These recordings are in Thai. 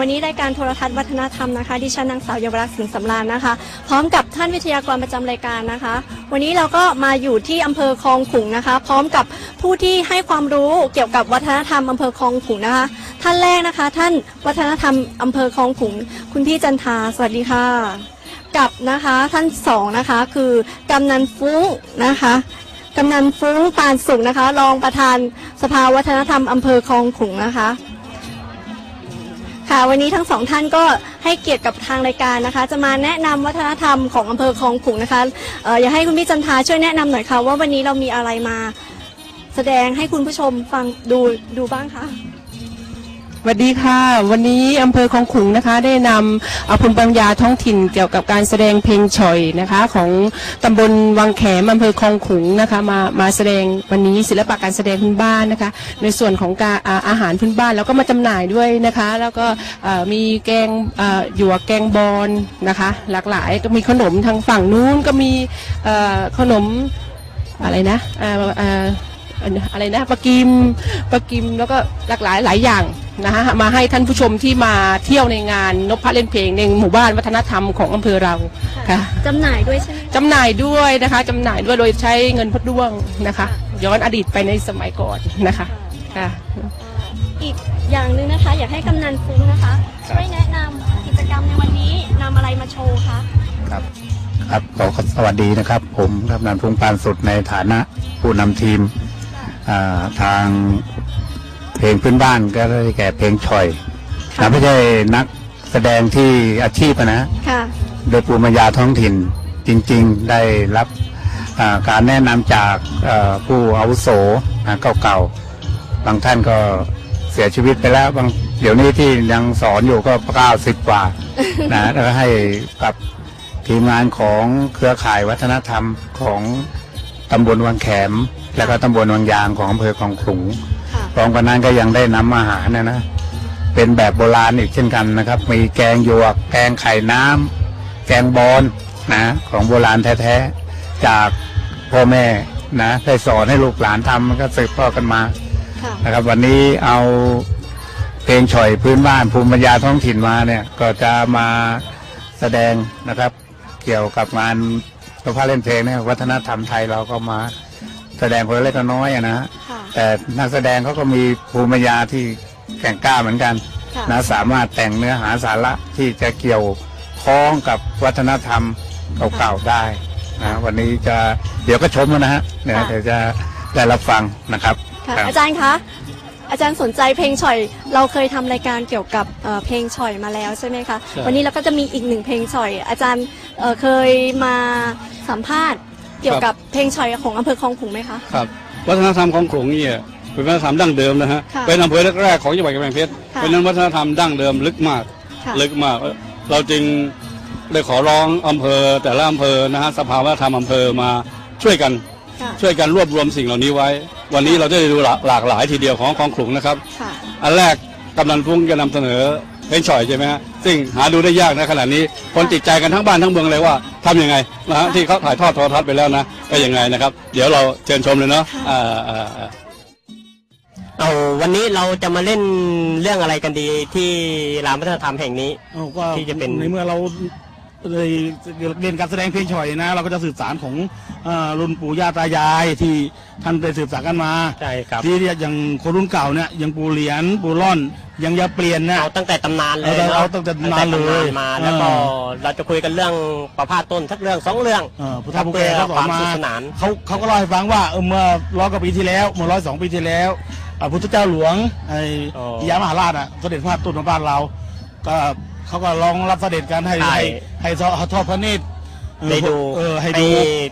วันนี้รายการโทรทัศน์วัฒนธรรมนะคะดิฉันนางสาวเยาวรักษ์สิงห์สำราญนะคะ พร้อมกับท่านวิทยากรประจำรายการนะคะ วันนี้เราก็มาอยู่ที่อำเภอคลองขุงนะคะ พร้อมกับผู้ที่ให้ความรู้เกี่ยวกับวัฒนธรรมอำเภอคลองขุงนะคะ ท่านแรกนะคะ ท่านวัฒนธรรมอำเภอคลองขุง คุณพี่จันทาสวัสดีค่ะ กับนะคะท่านสองนะคะคือกำนันฟุ้งนะคะกำนันฟุ้งปานสุขนะคะ รองประธานสภาวัฒนธรรมอำเภอคลองขุงนะคะ ค่ะ วันนี้ทั้งสองท่านก็ให้เกียรติกับทางรายการนะคะ จะมาแนะนำวัฒนธรรมของอำเภอคลองขลุงนะคะเอออยากให้คุณพี่จันทาช่วยแนะนำหน่อยค่ะว่าวันนี้เรามีอะไรมา แสดงให้คุณผู้ชมฟังดูดูบ้างคะ สวัสดีค่ะ วันนี้อำเภอคลองขลุงนะคะ ได้นำเอาภูมิปัญญาท้องถิ่นเกี่ยวกับการแสดงเพลงฉ่อยนะคะ ของตำบลวังแขมอำเภอคลองขลุงนะคะมามาแสดงวันนี้ศิลปะการแสดงพื้นบ้านนะคะ ในส่วนของการอาอาหารพื้นบ้านแล้วก็มาจำหน่ายด้วยนะคะ แล้วก็เอ่อมีแกงเอ่อหยวกแกงบอลนะคะ หลากหลายก็มีขนมทางฝั่งนู้นก็มีเอ่อขนมอะไรนะเอ่อเอ่ออะไรนะปลากิมปลากิมแล้วก็หลากหลายหลายอย่าง นะฮะมาให้ท่านผู้ชมที่มาเที่ยวในงานนพพระเล่นเพลงในหมู่บ้านวัฒนธรรมของอำเภอเราค่ะจำหน่ายด้วยใช่ไหมจำหน่ายด้วยนะคะจำหน่ายด้วยโดยใช้เงินพดด้วงนะคะ ย้อนอดีตไปในสมัยก่อนนะคะค่ะอีกอย่างหนึ่งนะคะ อยากให้กำนันฟุ้งนะคะช่วยแนะนำกิจกรรมในวันนี้นำอะไรมาโชว์คะครับครับขอสวัสดีนะครับ ผมกำนันพงปานสุดในฐานะผู้นำทีมอ่าทางเพ ลงพื้นบ้านก็ได้แก่เพลงฉ่อยนะไม่ใช่นักแสดงที่อาชีพอะนะค่ะ โดยภูมิปัญญาท้องถิ่นจริง ๆ ได้รับอ่าการแนะนำจากเอ่อผู้อาวุโสนะเก่าๆ บางท่านก็เสียชีวิตไปแล้วบางเดี๋ยวนี้ที่ยังสอนอยู่ก็เก้าสิบกว่านะแล้วก็ให้กับทีมงานของเครือข่ายวัฒนธรรมของตำบลวังแขม และก็ตำบลวังยางของอำเภอคลองขลุงค่ะ พร้อมกันนั้นก็ยังได้นำอาหารนะนะ เป็นแบบโบราณอีกเช่นกันนะครับ มีแกงหยวก แกงไข่น้ำ แกงบอนนะ ของโบราณแท้ๆ จากพ่อแม่นะได้สอนให้ลูกหลานทำมันก็สืบทอดกันมา นะครับ วันนี้เอาเพลงฉ่อยพื้นบ้านภูมิปัญญาท้องถิ่นมาเนี่ย ก็จะมาแสดงนะครับ เกี่ยวกับงานพระพาเล่นเพลงเนี่ยวัฒนธรรมไทยเราก็มาแสดงคนละเล็กน้อยนะฮะ แต่นักแสดงเขาก็มีภูมิปัญญาที่แข่งกล้าเหมือนกันค่ะนะสามารถแต่งเนื้อหาสาระที่จะเกี่ยวข้องกับวัฒนธรรมเก่าๆได้นะวันนี้จะเดี๋ยวก็ชมนะฮะเดี๋ยวเดี๋ยวจะได้รับฟังนะครับค่ะครับอาจารย์คะอาจารย์สนใจเพลงฉ่อย เราเคยทำรายการเกี่ยวกับเอ่อเพลงฉ่อยมาแล้วใช่ไหมคะใช่วันนี้เราก็จะมีอีกหนึ่งเพลงฉ่อย อาจารย์เอ่อเคยมาสัมภาษณ์เกี่ยวกับเพลงฉ่อยของอำเภอคลองขลุงไหมคะครับ วัฒนธรรมของขลุงเนี่ยเป็นวัฒนธรรมดั้งเดิมนะฮะค่ะเป็นอำเภอแรกๆของจังหวัดกำแพงเพชรค่ะเป็นนั้นวัฒนธรรมดั้งเดิมลึกมาก ค่ะ ลึกมากเราจึงได้ขอร้องอำเภอแต่ละอำเภอนะฮะสภาวัฒนธรรมอำเภอมาช่วยกันค่ะ ช่วยกันรวบรวมสิ่งเหล่านี้ไว้ วันนี้เราจะได้ดูหลากหลากหลายทีเดียวของของขลุงนะครับ ค่ะ อันแรกกำนันฟุ้งจะนำเสนอ เพลงฉ่อยใช่ไหมฮะซึ่งหาดูได้ยากนะขณะนี้คนติดใจกันทั้งบ้านทั้งเมืองเลยว่าทำยังไงนะฮะที่เขาถ่ายทอดโทรทัศน์ไปแล้วนะก็ยังไงนะครับ เดี๋ยวเราเชิญชมเลยเนาะอ่าอ่าอ่าเอาวันนี้เราจะมาเล่นเรื่องอะไรกันดีที่รามวัฒนธรรมแห่งนี้เอาก็ที่จะเป็น ในเมื่อเรา เลยเรียนการแสดงเพลงฉ่อยนะ เราก็จะสืบสารของเอ่อรุ่นปู่ย่าตายายที่ท่านไปสืบสารกันมาใช่ครับ ที่เนี่ยอย่างคนรุ่นเก่าเนี่ยยังปู่เหรียญปู่ร่อนยังอยาเปลี่ยนเนี่ย เอาตั้งแต่ตำนานเลยเอานะเอาตั้งแต่ตำนานเลยตั้งแต่ตำมาแล้วก็เออเราจะคุยกันเรื่องประพาสต้นสักเรื่องสองเรื่องเอ่อพุทธภูแกเขาสคอวานมมาสนุกสนาน เขาเขาก็เล่าให้ฟังว่าเออเมื่อร้อยกว่าปีที่แล้วเมื่อร้อยสองปีที่แล้วอ่าพุทธเจ้าหลวงไอ้อ๋อ ปิยมหาราชอะเสด็จพระตุนมาบ้านเรา ก็ เขาก็ลองรับเสด็จกันให้ใช่ ให้ให้ทอดพระเนตรเออได้ดูเออให้ดู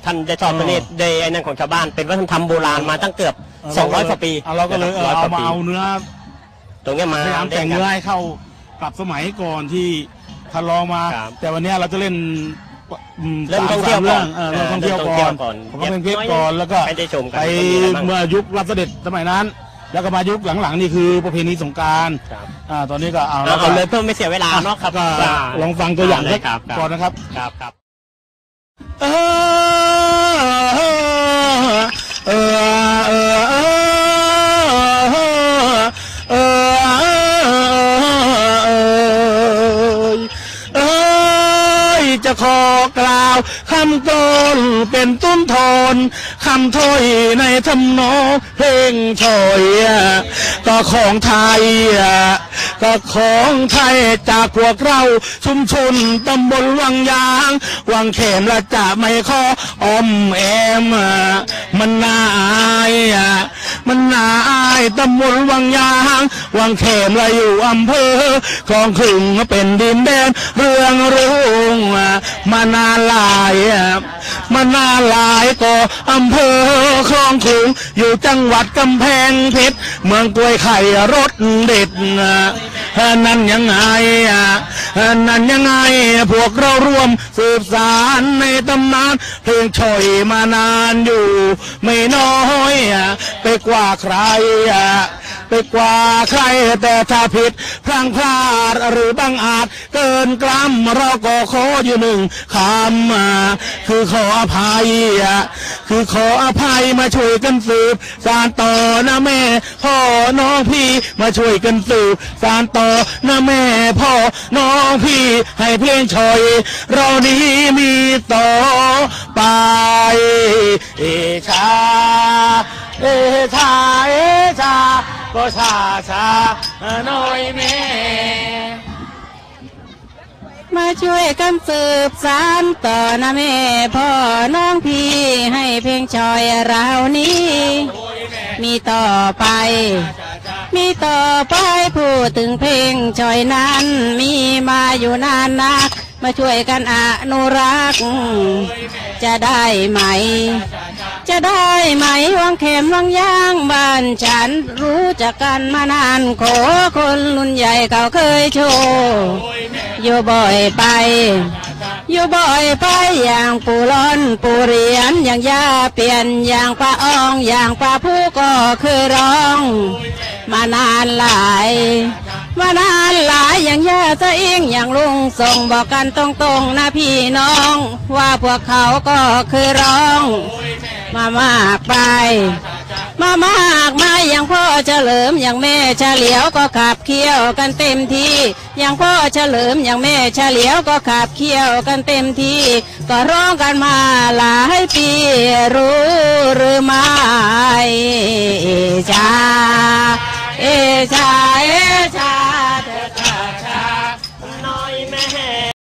ท่านได้ทอดพระเนตรได้ไอ้นั่นของชาวบ้านเป็นวัฒนธรรมโบราณมาตั้งเกือบสองร้อยกว่าปีเเราก็เลยเออร้อยกเอาว่ามาปีเอาเนื้อตรงเนี้ยมาพยายามแต่งล่เนื้นอกันให้เข้ากับสมัยก่อนที่ท่านลองมา ครับแต่วันเนี้ยเราจะเล่นอืมเริ่มสาท่องเที่ยวสามเรื่องก่อนเออเริ่มท่องเที่ยวเริ่มท่องก่เที่อยวนก่อนผมก็เป็นเพชรก่อนแล้วก็ให้ได้ชมกันไปว่ามีอะไรบ้าง เมื่อยุครับเสด็จสมัยนั้น แล้วก็มายุคหลังๆนี่คือประเพณีสงกรารครับอ่าตอนนี้ก็เอาเอาแล้วก็เอาเลยเพื่อไม่เสียเวลาเนาะครับก็ว่าลองฟังตัวอย่างได้สักครับครับก่อนนะครับครับครับ ขอกล่าวคำต้นเป็นต้นทอนคำถ้อยในทำนองเพลงถอยก็ของไทย ก็ของไทยจากพวกเราชุมชนตำบลวังยาง วังเขมและจะไม่ขอออมแอมมันน่าอายมันน่าอายตำบลวังยาง วังเขมและอยู่อำเภอคลองขลุงเป็นดินแดนเรื่องรุ่งมานาลายมานาลายก็อำเภอคลองขลุงอยู่จังหวัดกำแพงเพชรเมืองกล้วยไข่รสเด็ด นั่นยังไงนั่นยังไง พวกเราร่วมสืบสารในตำนาน เพลงช่อยมานานอยู่ ไม่น้อยไปกว่าใคร ไปกว่าใครแต่ถ้าผิดพลังพลาดหรือบังอาจเกินกล้ำเราก็ขออยู่หนึ่งคำคือขออภัยคือขออภัยมาช่วยกันสืบสารต่อนะแม่พ่อน้องพี่มาช่วยกันสืบสารต่อนะแม่พ่อน้องพี่ให้เพลงชอยเรานี้มีต่อไปเอชาเอชาเอชา ก็ชาชาน้อยแม่มาช่วยกันสืบสานต่อนะแม่พ่อน้องพี่ให้เพลงชอยเรานี้ มีต่อไป มีต่อไปพูดถึงเพลงชอยนั้น มีมาอยู่นานนัก มาช่วยกันอนุรักษ์จะได้ไหม จะได้ไหมวังเข็มวังย่างบ้านฉันรู้จักกันมานานขอคนรุ่นใหญ่เขาเคยโชว์อยู่บ่อยไป อยู่บ่อยไปอย่างปูร้อนปูเรียญอย่างยาเปลี่ยนอย่างป้าอองอย่างป้าผู้ก็คือร้อง มานานหลาย มานานหลายอย่างแย่าจะเองอย่างลุงส่งบอกกันตรงๆนะพี่น้อง ว่าพวกเขาก็คือร้อง มามากไป มามากมายอย่างพ่อเฉลิมอย่างแม่เฉลียวก็ขับเคี่ยวกันเต็มที่อย่างพ่อเฉลิมอย่างแม่เฉลียวก็ขับเคี่ยวกันเต็มที่ก็ร้องกันมาหลายปีรู้หรือไม่เอชาเอชาเอชา